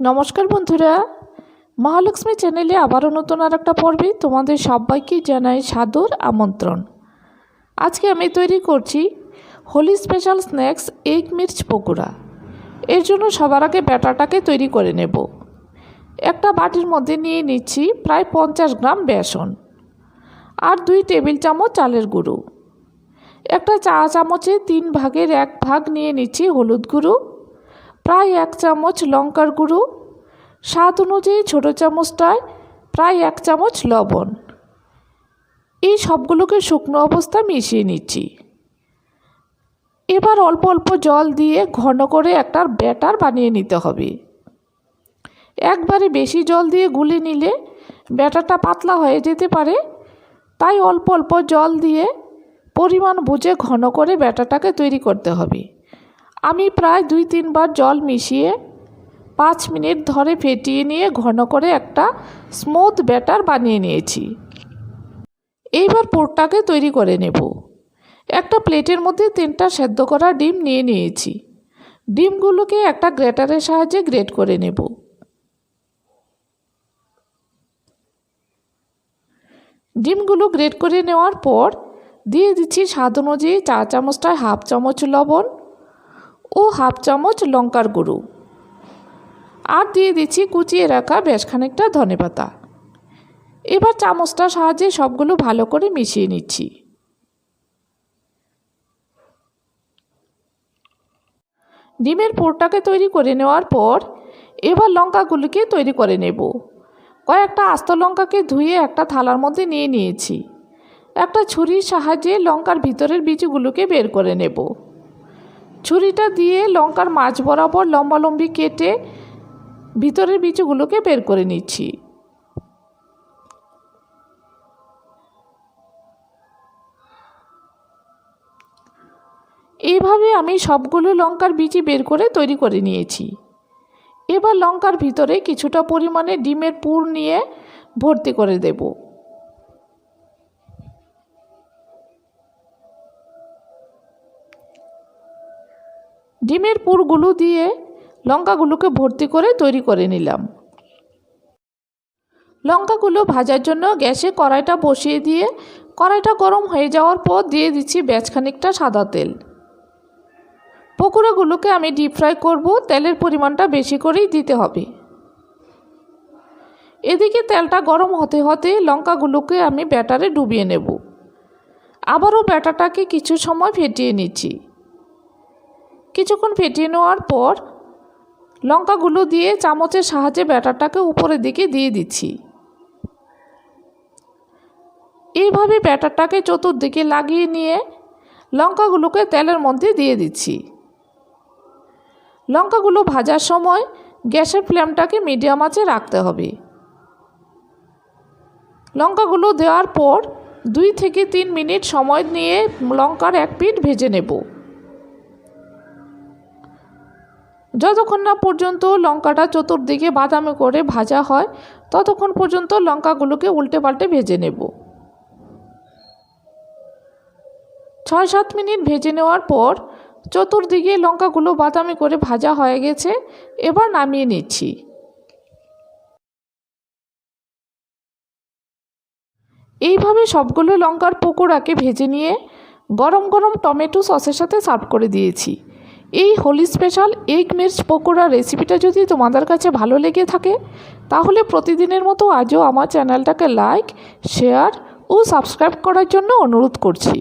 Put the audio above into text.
নমস্কার বন্ধুরা, মহালক্ষ্মী চ্যানেলে আবারও নতুন আর একটা পর্বে তোমাদের সবাইকে জানাই সাদর আমন্ত্রণ। আজকে আমি তৈরি করছি হোলি স্পেশাল স্ন্যাক্স এগ মির্চ পকোড়া। এর জন্য সবার আগে ব্যাটারটাকে তৈরি করে নেব। একটা বাটির মধ্যে নিয়ে নিচ্ছি প্রায় পঞ্চাশ গ্রাম বেসন আর দুই টেবিল চামচ চালের গুঁড়ো। একটা চা চামচে তিন ভাগের এক ভাগ নিয়ে নিচ্ছি হলুদ গুঁড়ো প্রায় এক চামচ লঙ্কার গুঁড়ো, স্বাদ অনুযায়ী ছোটো চামচটায় প্রায় এক চামচ লবণ। এই সবগুলোকে শুকনো অবস্থা মিশিয়ে নিচ্ছি। এবার অল্প অল্প জল দিয়ে ঘন করে একটা ব্যাটার বানিয়ে নিতে হবে। একবারে বেশি জল দিয়ে গুলে নিলে ব্যাটারটা পাতলা হয়ে যেতে পারে, তাই অল্প অল্প জল দিয়ে পরিমাণ বুঝে ঘন করে ব্যাটারটাকে তৈরি করতে হবে। আমি প্রায় দুই তিনবার জল মিশিয়ে পাঁচ মিনিট ধরে ফেটিয়ে নিয়ে ঘন করে একটা স্মুথ ব্যাটার বানিয়ে নিয়েছি। এইবার পোরটাকে তৈরি করে নেব। একটা প্লেটের মধ্যে তিনটা সেদ্ধ করা ডিম নিয়ে নিয়েছি। ডিমগুলোকে একটা গ্রেটারের সাহায্যে গ্রেট করে নেব। ডিমগুলো গ্রেট করে নেওয়ার পর দিয়ে দিচ্ছি স্বাদ অনুযায়ী চা চামচটায় হাফ চামচ লবণ ও হাফ চামচ লঙ্কার গুঁড়ো। আর দিয়ে দিচ্ছি কুচিয়ে রাখা বেশ খানিকটা ধনেপাতা এবার চামচটার সাহায্যে সবগুলো ভালো করে মিশিয়ে নিচ্ছি। ডিমের পোরটাকে তৈরি করে নেওয়ার পর এবার লঙ্কাগুলিকে তৈরি করে নেব। কয়েকটা আস্ত লঙ্কাকে ধুয়ে একটা থালার মধ্যে নিয়ে নিয়েছি। একটা ছুরির সাহায্যে লঙ্কার ভিতরের বীজগুলোকে বের করে নেব। ছুরিটা দিয়ে লঙ্কার মাছ বরাবর লম্বালম্বি কেটে ভিতরের বীজগুলোকে বের করে নিচ্ছি। এইভাবে আমি সবগুলো লঙ্কার বীজই বের করে তৈরি করে নিয়েছি। এবার লঙ্কার ভিতরে কিছুটা পরিমাণে ডিমের পুর নিয়ে ভর্তি করে দেব। ডিমের পুরগুলো দিয়ে লঙ্কাগুলোকে ভর্তি করে তৈরি করে নিলাম। লঙ্কাগুলো ভাজার জন্য গ্যাসে কড়াইটা বসিয়ে দিয়ে, কড়াইটা গরম হয়ে যাওয়ার পর দিয়ে দিচ্ছি ব্যাচ খানিকটা সাদা তেল। পকোড়াগুলোকে আমি ডিপ ফ্রাই করব, তেলের পরিমাণটা বেশি করেই দিতে হবে। এদিকে তেলটা গরম হতে হতে লঙ্কাগুলোকে আমি ব্যাটারে ডুবিয়ে নেব। আবারও ব্যাটারটাকে কিছু সময় ফেটিয়ে নিচ্ছি। কিছুক্ষণ ফেটিয়ে নেওয়ার পর লঙ্কাগুলো দিয়ে চামচের সাহায্যে ব্যাটারটাকে উপরের দিকে দিয়ে দিচ্ছি। এইভাবে ব্যাটারটাকে চতুর্দিকে লাগিয়ে নিয়ে লঙ্কাগুলোকে তেলের মধ্যে দিয়ে দিচ্ছি। লঙ্কাগুলো ভাজার সময় গ্যাসের ফ্লেমটাকে মিডিয়াম আঁচে রাখতে হবে। লঙ্কাগুলো দেওয়ার পর দুই থেকে তিন মিনিট সময় নিয়ে লঙ্কার এক পিঠ ভেজে নেব। যতক্ষণ না পর্যন্ত লঙ্কাটা চতুর্দিকে বাদামি করে ভাজা হয়, ততক্ষণ পর্যন্ত লঙ্কাগুলোকে উল্টে পাল্টে ভেজে নেব। ছয় সাত মিনিট ভেজে নেওয়ার পর চতুর্দিকে লঙ্কাগুলো বাদামি করে ভাজা হয়ে গেছে, এবার নামিয়ে নিচ্ছি। এইভাবে সবগুলো লঙ্কার পকোড়াকে ভেজে নিয়ে গরম গরম টমেটো সসের সাথে সার্ভ করে দিয়েছি। এই হোলি স্পেশাল এগ মির্চ পকোড়া রেসিপিটা যদি তোমাদের কাছে ভালো লেগে থাকে, তাহলে প্রতিদিনের মতো আজও আমার চ্যানেলটাকে লাইক শেয়ার ও সাবস্ক্রাইব করার জন্য অনুরোধ করছি।